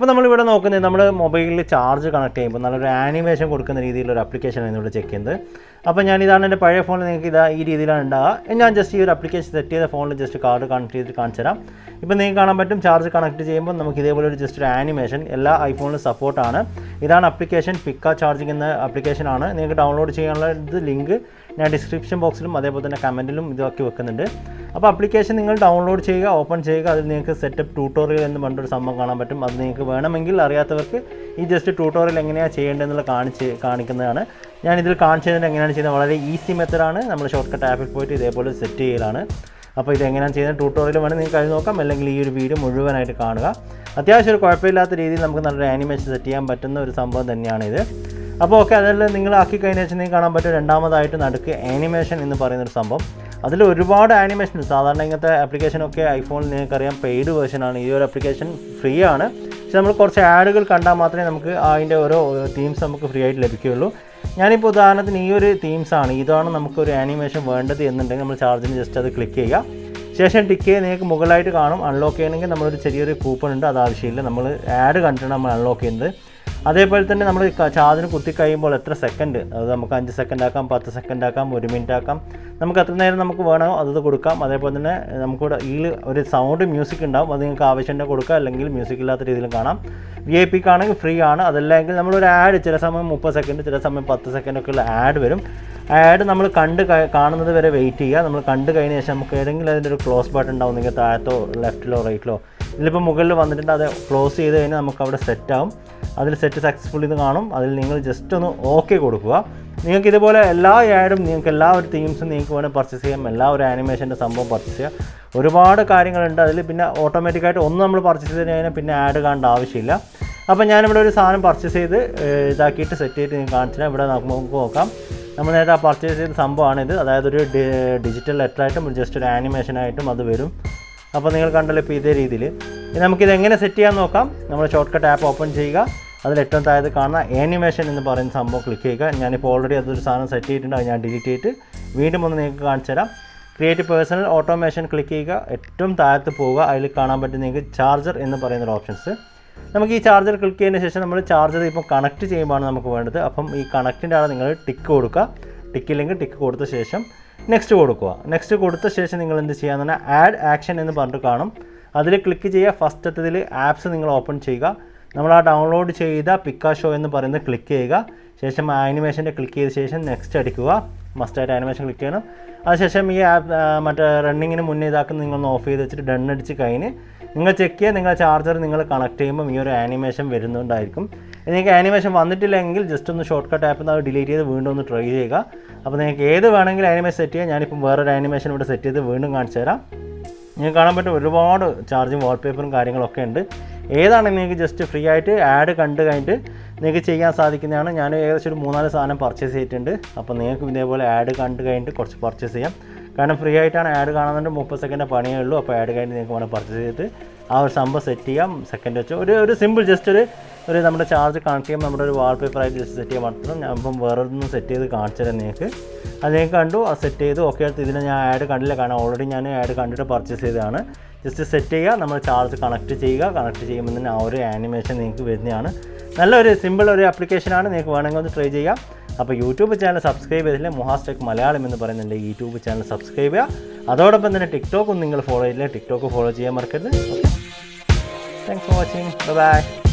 അപ്പോൾ നമ്മളിവിടെ നോക്കുന്നത് നമ്മൾ മൊബൈലിൽ ചാർജ് കണക്ട് ചെയ്യുമ്പോൾ നല്ലൊരു ആനിമേഷൻ കൊടുക്കുന്ന രീതിയിലൊരു അപ്ലിക്കേഷൻ ആണ് ഇവിടെ ചെക്ക് ചെയ്യുന്നത്. അപ്പോൾ ഞാൻ ഇതാണ് എന്റെ പഴയ ഫോണിൽ നിങ്ങൾക്ക് ഇതാ ഈ രീതിയിലാണ് ഉണ്ടാവുക. ഞാൻ ജസ്റ്റ് ഈ ഒരു അപ്ലിക്കേഷൻ സെറ്റ് ചെയ്ത ഫോണിൽ ജസ്റ്റ് കാർഡ് കണക്ട് ചെയ്തിട്ട് കാണിച്ചു തരാം. ഇപ്പോൾ നിങ്ങൾക്ക് കാണാൻ പറ്റും ചാർജ് കണക്ട് ചെയ്യുമ്പോൾ നമുക്ക് ഇതേപോലെ ഒരു ജസ്റ്റ് ഒരു ആനിമേഷൻ എല്ലാ ഐഫോണിലും സപ്പോർട്ടാണ് ഇതാണ് അപ്ലിക്കേഷൻ പിക്ക ചാർജിങ് എന്ന ആപ്ലിക്കേഷനാണ് നിങ്ങൾക്ക് ഡൗൺലോഡ് ചെയ്യാനുള്ള ഇത് ലിങ്ക് ഞാൻ ഡിസ്ക്രിപ്ഷൻ ബോക്സിലും അതേപോലെ തന്നെ കമന്റിലും ഇതാക്കി വെക്കുന്നുണ്ട്. അപ്പോൾ അപ്ലിക്കേഷൻ നിങ്ങൾ ഡൗൺലോഡ് ചെയ്യുക ഓപ്പൺ ചെയ്യുക അതിൽ നിങ്ങൾക്ക് സെറ്റപ്പ് ട്യൂട്ടോറിയൽ എന്ന് പറഞ്ഞൊരു സംഭവം കാണാൻ പറ്റും. അത് നിങ്ങൾക്ക് വേണമെങ്കിൽ അറിയാത്തവർക്ക് ഈ ജസ്റ്റ് ട്യൂട്ടോറിയൽ എങ്ങനെയാണ് ചെയ്യേണ്ടതെന്നുള്ള കാണിച്ച് കാണിക്കുന്നതാണ്. ഞാൻ ഇതിൽ കാണിച്ചു തരുന്നത് എങ്ങനെയാണ് ചെയ്യുന്നത്? വളരെ ഈസി മെത്തഡാണ് നമ്മൾ ഷോർട്ട് കട്ട് ആപ്പിൽ പോയിട്ട് ഇതേപോലെ സെറ്റ് ചെയ്യലാണ്. അപ്പോൾ ഇത് എങ്ങനെയാണ് ചെയ്യുന്നത്? ട്യൂട്ടോറിയൽ വേണമെങ്കിൽ നിങ്ങൾക്ക് കഴിഞ്ഞ് നോക്കാം. അല്ലെങ്കിൽ ഈ ഒരു വീഡിയോ മുഴുവനായിട്ട് കാണുക. അത്യാവശ്യം ഒരു കുഴപ്പമില്ലാത്ത രീതിയിൽ നമുക്ക് നല്ലൊരു ആനിമേഷൻ സെറ്റ് ചെയ്യാൻ പറ്റുന്ന ഒരു സംഭവം തന്നെയാണ് ഇത്. അപ്പോൾ ഓക്കെ അതെല്ലാം നിങ്ങൾ ആക്കി കഴിഞ്ഞ വെച്ചാൽ നിങ്ങൾക്ക് കാണാൻ പറ്റും രണ്ടാമതായിട്ട് നടുക്ക് ആനിമേഷൻ എന്ന് പറയുന്നൊരു സംഭവം. അതിൽ ഒരുപാട് ആനിമേഷൻ സാധാരണ ഇങ്ങനത്തെ ആപ്ലിക്കേഷനൊക്കെ ഐഫോണിൽ നിങ്ങൾക്കറിയാം. പെയ്ഡ് ആണ്. ഈ ഒരു ആപ്ലിക്കേഷൻ ഫ്രീ ആണ്. പക്ഷെ നമ്മൾ കുറച്ച് ആഡുകൾ കണ്ടാൽ മാത്രമേ നമുക്ക് അതിന്റെ ഓരോ തീംസ് നമുക്ക് ഫ്രീ ആയിട്ട് ലഭിക്കുകയുള്ളൂ. ഞാനിപ്പോൾ ഉദാഹരണത്തിന് ഈ ഒരു തീംസ് ആണ്. ഇതാണ് നമുക്കൊരു ആനിമേഷൻ വേണ്ടത് എന്നുണ്ടെങ്കിൽ നമ്മൾ ചാർജിന് ജസ്റ്റ് അത് ക്ലിക്ക് ചെയ്യുക. ശേഷം ടിക്ക് ചെയ്ത് നിങ്ങൾക്ക് മുകളിലായിട്ട് കാണും. അൺലോക്ക് ചെയ്യണമെങ്കിൽ നമ്മളൊരു ചെറിയൊരു കൂപ്പൺ ഉണ്ട്. അത് ആവശ്യമില്ല. നമ്മൾ ആഡ് കണ്ടിട്ടാണ് നമ്മൾ അൺലോക്ക് ചെയ്യുന്നത്. അതേപോലെ തന്നെ നമ്മൾ ചാർജിന് കുത്തി കഴിയുമ്പോൾ എത്ര സെക്കൻഡ് അത് നമുക്ക് അഞ്ച് സെക്കൻഡ് ആക്കാം പത്ത് സെക്കൻഡ് ആക്കാം ഒരു മിനിറ്റ് ആക്കാം. നമുക്ക് എത്ര നേരം നമുക്ക് വേണോ? അത് കൊടുക്കാം. അതേപോലെ തന്നെ നമുക്കിവിടെ ഈ ഒരു സൗണ്ട് മ്യൂസിക് ഉണ്ടാവും. അത് നിങ്ങൾക്ക് ആവശ്യമുണ്ടെങ്കിൽ കൊടുക്കുക അല്ലെങ്കിൽ മ്യൂസിക് ഇല്ലാത്ത രീതിയിൽ കാണാം. വി ഐ പിക്ക് ആണെങ്കിൽ ഫ്രീ ആണ്. അതല്ലെങ്കിൽ നമ്മളൊരു ആഡ് ചില സമയം മുപ്പത് സെക്കൻഡ് ചില സമയം പത്ത് സെക്കൻഡ് ഒക്കെ ഉള്ള ആഡ് വരും. ആഡ് നമ്മൾ കണ്ട് കാണുന്നത് വരെ വെയിറ്റ് ചെയ്യുക. നമ്മൾ കണ്ട് കഴിഞ്ഞ ശേഷം നമുക്ക് ഏതെങ്കിലും അതിന്റെ ഒരു ക്ലോസ് ബട്ടൺ ഉണ്ടാവും. നിങ്ങൾക്ക് താഴത്തോ ലെഫ്റ്റിലോ റൈറ്റിലോ ഇതിലിപ്പോൾ മുകളിൽ വന്നിട്ടുണ്ട്. അത് ക്ലോസ് ചെയ്ത് കഴിഞ്ഞാൽ നമുക്ക് അവിടെ സെറ്റ് ആവും. അതിൽ സെറ്റ് സക്സസ്ഫുൾ ഇത് കാണും. അതിൽ നിങ്ങൾ ജസ്റ്റ് ഒന്ന് ഓക്കെ കൊടുക്കുക. നിങ്ങൾക്ക് ഇതുപോലെ എല്ലാ ആഡും നിങ്ങൾക്ക് എല്ലാ ഒരു തീംസും നിങ്ങൾക്ക് വേണമെങ്കിൽ പർച്ചേസ് ചെയ്യാം. എല്ലാ ഒരു ആനിമേഷന്റെ സംഭവം പർച്ചേസ് ചെയ്യാം. ഒരുപാട് കാര്യങ്ങളുണ്ട്. അതിൽ പിന്നെ ഓട്ടോമാറ്റിക്കായിട്ട് ഒന്ന് നമ്മൾ പർച്ചേസ് ചെയ്ത് കഴിഞ്ഞാൽ പിന്നെ ആഡ് കാണേണ്ട ആവശ്യമില്ല. അപ്പോൾ ഞാനിവിടെ ഒരു സാധനം പർച്ചേസ് ചെയ്ത് ഇതാക്കിയിട്ട് സെറ്റ് ചെയ്തിട്ട് നിങ്ങൾക്ക് കാണിച്ചാൽ ഇവിടെ നമുക്ക് നോക്കാം. നമ്മൾ നേരത്തെ ആ പർച്ചേസ് ചെയ്ത സംഭവമാണിത്. അതായത് ഒരു ഡിജിറ്റൽ ലെറ്ററായിട്ടും ജസ്റ്റ് ഒരു ആനിമേഷനായിട്ടും അത് വരും. അപ്പോൾ നിങ്ങൾ കണ്ടല്ലോ ഇപ്പോൾ ഇതേ രീതിയിൽ നമുക്കിത് എങ്ങനെ സെറ്റ് ചെയ്യാൻ നോക്കാം. നമ്മൾ ഷോർട്ട് കട്ട് ആപ്പ് ഓപ്പൺ ചെയ്യുക. അതിൽ ഏറ്റവും താഴെ കാണുന്ന ആനിമേഷൻ എന്ന് പറയുന്ന സംഭവം ക്ലിക്ക് ചെയ്യുക. ഞാനിപ്പോൾ ഓൾറെഡി അതൊരു സാധനം സെറ്റ് ചെയ്തിട്ടുണ്ട് അത് ഞാൻ ഡിലീറ്റ് ചെയ്തിട്ട് വീണ്ടും ഒന്ന് നിങ്ങൾക്ക് കാണിച്ചു തരാം. ക്രിയേറ്റ് പേഴ്സണൽ ഓട്ടോമേഷൻ ക്ലിക്ക് ചെയ്യുക. ഏറ്റവും താഴത്ത് പോവുക. അതിൽ കാണാൻ പറ്റുന്ന നിങ്ങൾക്ക് ചാർജർ എന്ന് പറയുന്ന ഒരു ഓപ്ഷൻസ് നമുക്ക് ഈ ചാർജർ ക്ലിക്ക് ചെയ്തതിന് ശേഷം നമ്മൾ ചാർജർ ഇപ്പോൾ കണക്ട് ചെയ്യുമ്പോഴാണ് നമുക്ക് വേണ്ടത്. അപ്പം ഈ കണക്റ്റിന്റെ ആണ് നിങ്ങൾ ടിക്ക് കൊടുക്കുക. ടിക്കില്ലെങ്കിൽ ടിക്ക് കൊടുത്ത ശേഷം നെക്സ്റ്റ് കൊടുക്കുക. നെക്സ്റ്റ് കൊടുത്ത ശേഷം നിങ്ങൾ എന്ത് ചെയ്യാന്ന് പറഞ്ഞാൽ ആഡ് ആക്ഷൻ എന്ന് പറഞ്ഞിട്ട് കാണും. അതിൽ ക്ലിക്ക് ചെയ്യുക. ഫസ്റ്റത്തതിൽ ആപ്സ് നിങ്ങൾ ഓപ്പൺ ചെയ്യുക. നമ്മൾ ആ ഡൗൺലോഡ് ചെയ്ത പിക്കാഷോ എന്ന് പറയുന്നത് ക്ലിക്ക് ചെയ്യുക. ശേഷം ആനിമേഷന്റെ ക്ലിക്ക് ചെയ്ത ശേഷം നെക്സ്റ്റ് അടിക്കുക. മസ്റ്റായിട്ട് ആനിമേഷൻ ക്ലിക്ക് ചെയ്യണം. അതിനുശേഷം ഈ ആപ്പ് മറ്റേ റണ്ണിങ്ങിന് മുന്നേ ഇതാക്കുന്ന നിങ്ങളൊന്ന് ഓഫ് ചെയ്ത് വെച്ചിട്ട് ഡൺ അടിച്ച് കഴിഞ്ഞ് നിങ്ങൾ ചെക്ക് ചെയ്യുക നിങ്ങൾ ചാർജർ നിങ്ങൾ കണക്ട് ചെയ്യുമ്പോൾ ഈ ഒരു ആനിമേഷൻ വരുന്നുണ്ടായിരിക്കും. നിങ്ങൾക്ക് ആനിമേഷൻ വന്നിട്ടില്ലെങ്കിൽ ജസ്റ്റ് ഒന്ന് ഷോർട്ട് കട്ട് ആപ്പ് അത് ഡിലീറ്റ് ചെയ്ത് വീണ്ടും ഒന്ന് ട്രൈ ചെയ്യുക. അപ്പോൾ നിങ്ങൾക്ക് ഏത് വേണമെങ്കിലും ആനിമേഷൻ സെറ്റ് ചെയ്യാം. ഞാനിപ്പം വേറൊരു ആനിമേഷൻ ഇവിടെ സെറ്റ് ചെയ്ത് വീണ്ടും കാണിച്ചു തരാം നിങ്ങൾക്ക് കാണാൻ പറ്റും ഒരുപാട് ചാർജിങ് വാൾപേപ്പറും കാര്യങ്ങളൊക്കെ ഉണ്ട്. ഏതാണെങ്കിൽ നിങ്ങൾക്ക് ജസ്റ്റ് ഫ്രീ ആയിട്ട് ആഡ് കണ്ട് കഴിഞ്ഞിട്ട് നിങ്ങൾക്ക് ചെയ്യാൻ സാധിക്കുന്നതാണ്. ഞാൻ ഏകദേശം ഒരു മൂന്നാൽ സാധനം പർച്ചേസ് ചെയ്തിട്ടുണ്ട്. അപ്പോൾ നിങ്ങൾക്ക് ഇതേപോലെ ആഡ് കണ്ട് കഴിഞ്ഞിട്ട് കുറച്ച് പർച്ചേസ് ചെയ്യാം. കാരണം ഫ്രീ ആയിട്ടാണ് ആഡ് കാണുന്നുണ്ട് മുപ്പത് സെക്കൻഡ് പണിയേ ഉള്ളൂ. അപ്പോൾ ആഡ് കഴിഞ്ഞ് നിങ്ങൾക്ക് വേണം പർച്ചേസ് ചെയ്തിട്ട് ആ ഒരു സംഭവം സെറ്റ് ചെയ്യാം. സെക്കൻഡ് വെച്ച് ഒരു ഒരു സിമ്പിൾ ജസ്റ്റ് ഒരു ഒരു നമ്മുടെ ചാർജ് കണക്ട് ചെയ്യുമ്പോൾ നമ്മുടെ ഒരു വാൾപേപ്പർ ആയിട്ട് ജസ്റ്റ് സെറ്റ് ചെയ്യാൻ മാത്രം. ഞാൻ ഇപ്പം വേറെ ഒന്നും സെറ്റ് ചെയ്ത് കാണിച്ചു തരാം നിങ്ങൾക്ക്. അത് നിങ്ങൾക്ക് കണ്ടു സെറ്റ് ചെയ്തു ഓക്കെ ഇതിനെ ഞാൻ ആഡ് കണ്ടില്ല. കാരണം ഓൾറെഡി ഞാൻ ആഡ് കണ്ടിട്ട് പർച്ചേസ് ചെയ്തതാണ്. ജസ്റ്റ് സെറ്റ് ചെയ്യുക. നമ്മൾ ചാർജ് കണക്ട് ചെയ്യുക. കണക്ട് ചെയ്യുമ്പോൾ തന്നെ ആ ഒരു ആനിമേഷൻ നിങ്ങൾക്ക് വരുന്നതാണ്. നല്ലൊരു സിമ്പിൾ ഒരു ആപ്ലിക്കേഷനാണ് നിങ്ങൾക്ക് വേണമെങ്കിൽ ഒന്ന് ട്രൈ ചെയ്യാം. അപ്പോൾ യൂട്യൂബ് ചാനൽ സബ്സ്ക്രൈബ് ചെയ്തില്ലേ. മുഹാസ്റ്റെക് മലയാളം എന്ന് പറയുന്ന എന്റെ യൂട്യൂബ് ചാനൽ സബ്സ്ക്രൈബ് ചെയ്യുക. അതോടൊപ്പം തന്നെ ടിക്ടോക്കും നിങ്ങൾ ഫോളോ ചെയ്തില്ലേ. ടിക്ടോക്ക് ഫോളോ ചെയ്യാൻ മറക്കരുത്. Thanks for watching bye